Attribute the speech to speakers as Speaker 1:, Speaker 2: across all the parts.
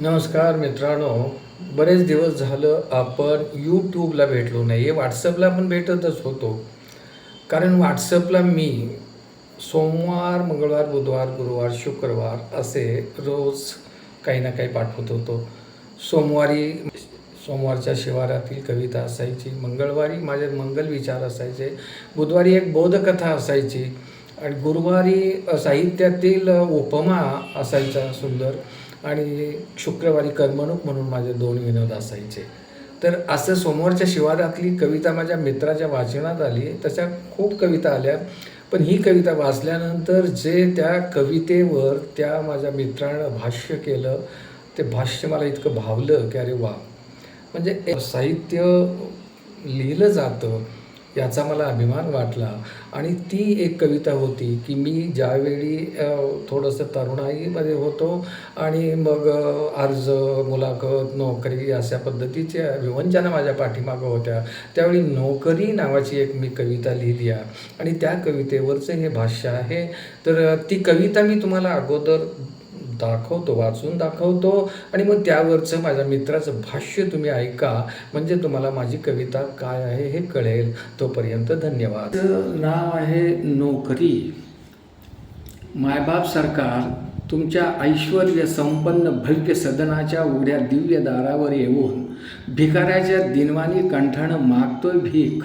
Speaker 1: नमस्कार मित्रांनो बरेच दिवस झालं आपण यूट्यूबला भेटलो नाही. आहे व्हॉट्सअपला आपण भेटतच होतो. कारण व्हॉट्सअपला मी सोमवार मंगळवार बुधवार गुरुवार शुक्रवार असे रोज काही ना काही पाठवत होतो. सोमवारी सोमवारच्या शिवारातील कविता असायची मंगळवारी माझे मंगल विचार असायचे बुधवारी एक बोधकथा असायची आणि गुरुवारी साहित्यातील उपमा असायचा सुंदर. आणि शुक्रवारी करमणूक म्हणून माझे दोन विनोद असायचे. तर असं सोमवारच्या शिवारातली कविता माझ्या मित्राच्या वाचनात आली. तशा खूप कविता आल्या. पण ही कविता वाचल्यानंतर जे त्या कवितेवर त्या माझ्या मित्रानं भाष्य केलं ते भाष्य मला इतकं भावलं की अरे वा. म्हणजे साहित्य लिहिलं जातं याचा मला अभिमान वाटला. आणि ती एक कविता होती की मी ज्यावेळी थोडंसं तरुणाईमध्ये होतो आणि मग अर्ज मुलाखत नोकरी अशा पद्धतीच्या विवंचना माझ्या पाठीमागं होत्या त्यावेळी नोकरी नावाची एक मी कविता लिहिली आहे. आणि त्या कवितेवरचं हे भाष्य आहे. तर ती कविता मी तुम्हाला अगोदर दाखवतो वाचून दाखवतो. आणि मग त्यावरचं माझ्या मित्राचं भाष्य तुम्ही ऐका. म्हणजे तुम्हाला माझी कविता काय आहे हे कळेल. तोपर्यंत धन्यवाद. नाव आहे नोकरी. मायबाप सरकार तुमच्या ऐश्वर्य संपन्न भव्य सदनाच्या उघड्या दिव्य दारावर येऊन भिकाऱ्याच्या दिनवानी कंठानं मागतोय भीक.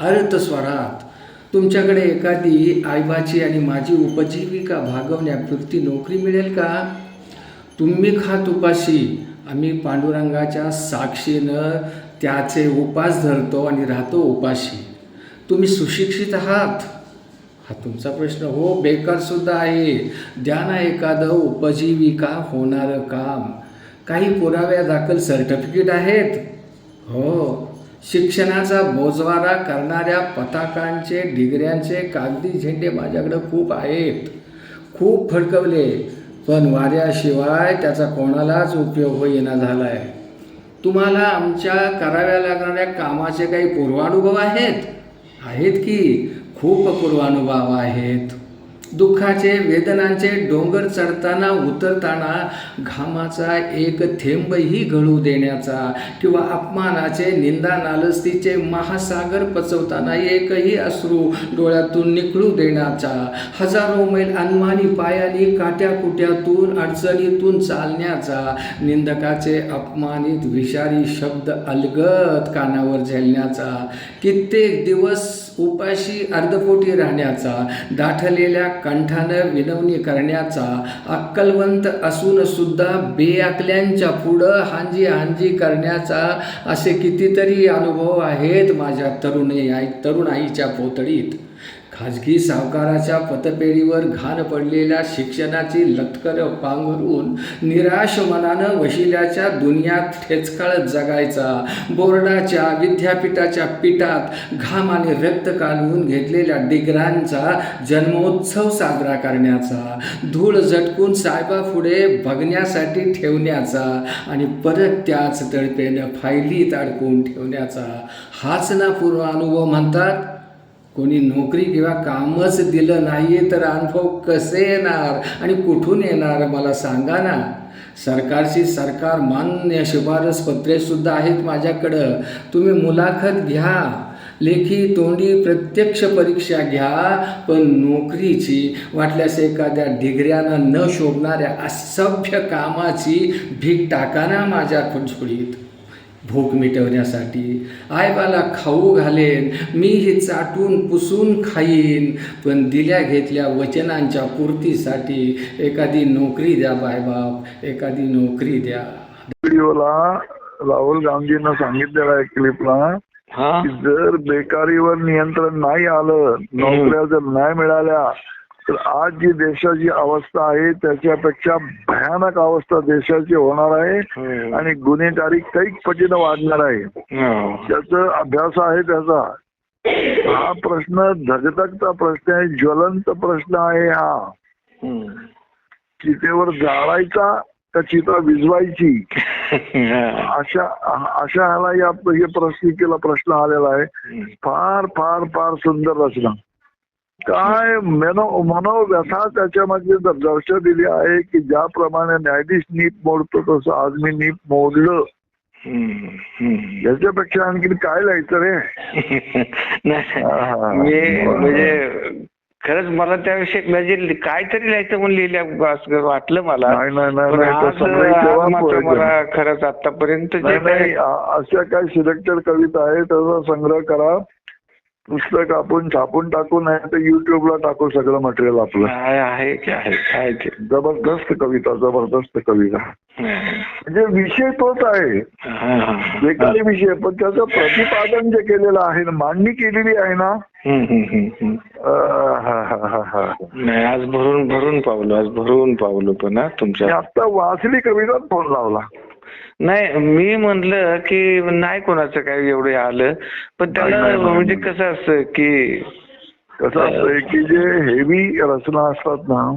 Speaker 1: अर्थस्वरात तुमच्याकडे एखादी आईबाची आणि माझी उपजीविका भागवण्यापुरती नोकरी मिळेल का? तुम्ही खात उपाशी आम्ही पांडुरंगाच्या साक्षीनं त्याचे उपास धरतो आणि राहतो उपाशी. तुम्ही सुशिक्षित आहात? हा तुमचा प्रश्न. हो बेकारसुद्धा आहे. द्या ना एखादं उपजीविका होणारं काम. काही पुराव्या दाखल सर्टिफिकेट आहेत? हो. शिक्षणाचा बोजवारा करणाऱ्या पताकांचे डिग्र्यांचे कागदी झेंडे माझ्याकडं खूप आहेत. खूप फडकवले पण वाऱ्याशिवाय त्याचा कोणालाच उपयोग होईना झाला आहे तुम्हाला आमच्या कराव्या लागणाऱ्या कामाचे काही पूर्वानुभव आहेत? आहेत की खूप पूर्वानुभव आहेत? दुःखाचे वेदनांचे डोंगर चढताना उतरताना घामाचा एक थेंबही गळू देण्याचा किंवा अपमानाचे निंदा नालस्तीचे महासागर पचवताना एकही अश्रू डोळ्यातून निकळू देण्याचा. हजारो मैल अनमानी पायानी काट्याकुट्यातून अडचणीतून चालण्याचा. निंदकाचे अपमानित विषारी शब्द अलगत कानावर झेलण्याचा. कित्येक दिवस उपाशी अर्धपोटी राहण्याचा दाठलेल्या कंठानं विनवणी करण्याचा अक्कलवंत असून सुद्धा बेअकल्यांच्या पुढं हांजी हांजी करण्याचा असे कितीतरी अनुभव आहेत माझ्या तरुणी आई तरुण आईच्या पोतडीत. खाजगी सावकाराच्या पतपेढीवर घाण पडलेल्या शिक्षणाची लटकर पांघरून निराश मनानं वशिल्याच्या दुनियात ठेचकाळत जगायचा. बोर्डाच्या विद्यापीठाच्या पिठात घाम आणि रक्त कालवून घेतलेल्या डिग्रांचा जन्मोत्सव साजरा करण्याचा धूळ झटकून साहेबापुढे बघण्यासाठी ठेवण्याचा आणि परत त्याच तळपेनं फायलीत अडकून ठेवण्याचा. हाच ना पूर्व अनुभव म्हणतात? कोणी नोकरी किंवा कामच दिलं नाही तर अनुभव कसे येणार आणि कुठून येणार मला सांगा ना. सरकारची सरकार मान्य शिफारस पत्रे सुद्धा आहेत माझ्याकडं. तुम्ही मुलाखत घ्या. लेखी तोंडी प्रत्यक्ष परीक्षा घ्या पण नोकरीची वाटल्यास एखाद्या डिग्र्यानं न शोभणाऱ्या असभ्य कामाची भीक टाका ना माझ्या खुडखुडीत भूक मिटवण्यासाठी. आईबाला खाऊ घालेन मी हे चाटून पुसून खाईन. पण दिल्या घेतल्या वचनांच्या पूर्तीसाठी एखादी नोकरी द्या बायबाप एखादी नोकरी द्या.
Speaker 2: व्हिडिओला राहुल गांधींना सांगितलेलं आहे क्लिपला
Speaker 1: हा.
Speaker 2: जर बेकारीवर नियंत्रण नाही आलं नोकऱ्या जर नाही मिळाल्या तर आज जी देशाची अवस्था आहे त्याच्यापेक्षा भयानक अवस्था देशाची होणार आहे आणि गुन्हेगारी कैक पटीनं वाढणार आहे. त्याचा अभ्यास आहे त्याचा. हा प्रश्न धगधगता प्रश्न आहे ज्वलंत प्रश्न आहे हा. चितेवर जाळायचा का चिता विजवायची? अशा अशा ह्याला या प्रश्निकेला प्रश्न आलेला आहे. फार फार फार सुंदर रचना. काय मनो मनोव्यथा त्याच्यामध्ये द- दर्शवलेली आहे की ज्याप्रमाणे न्यायाधीश नीप मोडतो तसं आज मी नीप मोडलं. याच्यापेक्षा आणखी काय लिहायचं रे.
Speaker 3: मी म्हणजे खरंच मला त्याविषयी म्हणजे काहीतरी लिहायचं म्हणून लिहिल्या असं वाटलं मला. मला खरंच आतापर्यंत
Speaker 2: अशा काही सिलेक्टेड कविता आहे त्याचा संग्रह करा पुस्तक आपण छापून टाकू नाही तर युट्यूबला टाकू सगळं मटेरियल आपलं.
Speaker 3: आहे आहे की आहे आहे ते
Speaker 2: जबरदस्त कविता जबरदस्त कविता. म्हणजे विषय तोच आहे.
Speaker 3: हा, हा, हा.
Speaker 2: एकाही विषय पण त्याचं प्रतिपादन जे केलेलं आहे ना मांडणी केलेली आहे ना.
Speaker 3: नाही आज भरून भरून पावलो आज भरून पावलो पण तुमच्या
Speaker 2: आता वाचली कविता फोन लावला.
Speaker 3: नाही मी म्हणलं की नाही कोणाचं काही एवढे आलं. पण त्याला म्हणजे. कसं असतं की
Speaker 2: कसं असतंय की जे हेवी रचना असतात ना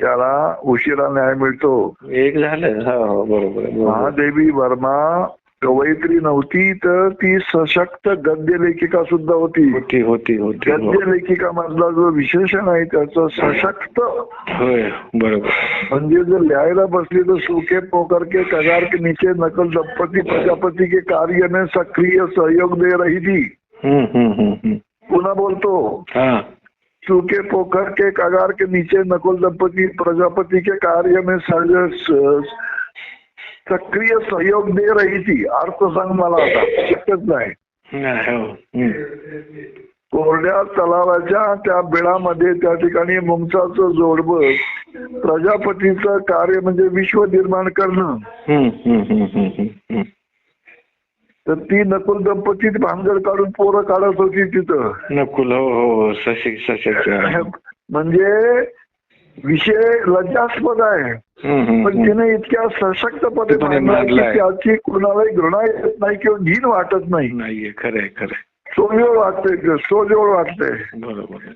Speaker 2: त्याला उशिरा न्याय मिळतो.
Speaker 3: एक झालं. हो हो आहे, बरोबर.
Speaker 2: महादेवी वर्मा कवयित्री नव्हती तर ती सशक्त गद्य लेखिका सुद्धा होती.
Speaker 3: होती होती होती हो.
Speaker 2: गद्य लेखिका मधला जो विशेषण आहे त्याचं सशक्त.
Speaker 3: होय बरोबर.
Speaker 2: म्हणजे जर लिहायला बसली तर सुखे पोकर के कगार के नीचे नकल दंपती प्रजापति के कार्य में सक्रिय सहयोग दे रही थी
Speaker 3: हम्म, हम्म, हम्म, हम्म.
Speaker 2: पुन्हा बोलतो.
Speaker 3: हा.
Speaker 2: सूखे पोखर के कगार के नीचे नकुल दंपति प्रजापति के कार्य में सक्रिय सहयोग दे रही थी अर्थ सांग मला आता. शक्यच नाही.
Speaker 3: हो.
Speaker 2: कोरड्या तलावाच्या त्या बिळामध्ये त्या ठिकाणी मुंगसाचं जोडबं प्रजापतीचं कार्य म्हणजे विश्व निर्माण करणं. तर ती नकुल दंपती भानगड काढून पोरं काढत होती तिथं.
Speaker 3: नकुल हो हो सशक सशक
Speaker 2: म्हणजे विषय लज्जास्पद आहे पण. तिने इतक्या सशक्तपणे मांडला. त्याची कुणालाही घृणा येत नाही किंवा घीन वाटत नाही
Speaker 3: नाहीये खरंय खरंय
Speaker 2: सोजवळ वाटते सोजवळ वाटते
Speaker 3: बरोबर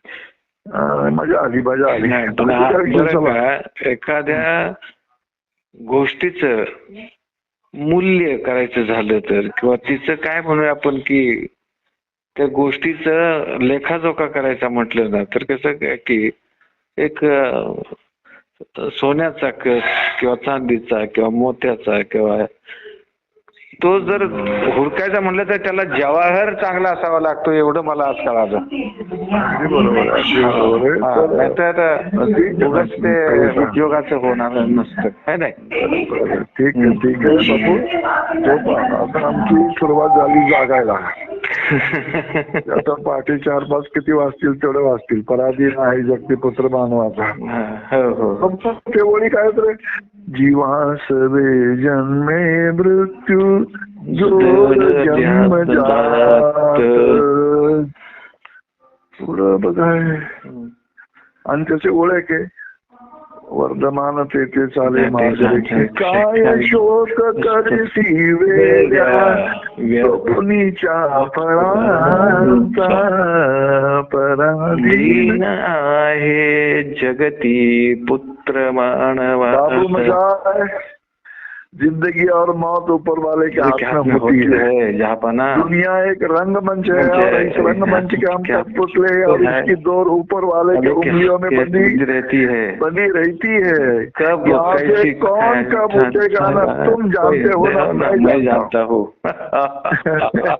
Speaker 2: आली आली
Speaker 3: बरं
Speaker 2: चला.
Speaker 3: का एखाद्या गोष्टीचं मूल्य करायचं झालं तर किंवा तिचं काय म्हणूया आपण की त्या गोष्टीचं लेखाजोखा करायचा म्हटलं ना तर कसं काय की एक सोन्याचा कस किंवा चांदीचा किंवा मोत्याचा किंवा तो जर हुडकायचा म्हटलं तर त्याला जवाहर चांगला असावा लागतो एवढं मला आज कळालं. नाहीतर उगाच ते उद्योगाचं होणार नसतं है नाही?
Speaker 2: ठीक आहे ठीक आहे बापू. आमची सुरुवात झाली जागायला. आता पहाटे चार पाच किती वाजतील तेवढे वाजतील पराधीन आहे जगतीपुत्र मानवाचा.
Speaker 3: हो हो.
Speaker 2: तेवढी काय तर जीवा सवे जन्मे मृत्यू जोर जन्म जात. पुढं बघाय. आणि त्याचे ओळख आहे वर्धमान तेथे चाले माझे काय शोक करसी वेड्या? व्यपुनीच्या फळांचा पराधीन
Speaker 3: आहे जगती पुत्र मानवा
Speaker 2: ज़िंदगी और मौत ऊपर वाले के हाथ में होती है।
Speaker 3: जापाना?
Speaker 2: दुनिया एक रंगमंच है
Speaker 3: मंच
Speaker 2: और
Speaker 3: इस
Speaker 2: इस रंगमंच के हम
Speaker 3: सब
Speaker 2: सब पुतले और इसकी दौर ऊपर वाले के उंगलियों में बनी
Speaker 3: रहती है?
Speaker 2: बनी रहती है।
Speaker 3: कब
Speaker 2: यहाँ कौन कब उठेगा ना तुम जानते हो ना
Speaker 3: मैं जानता हूँ।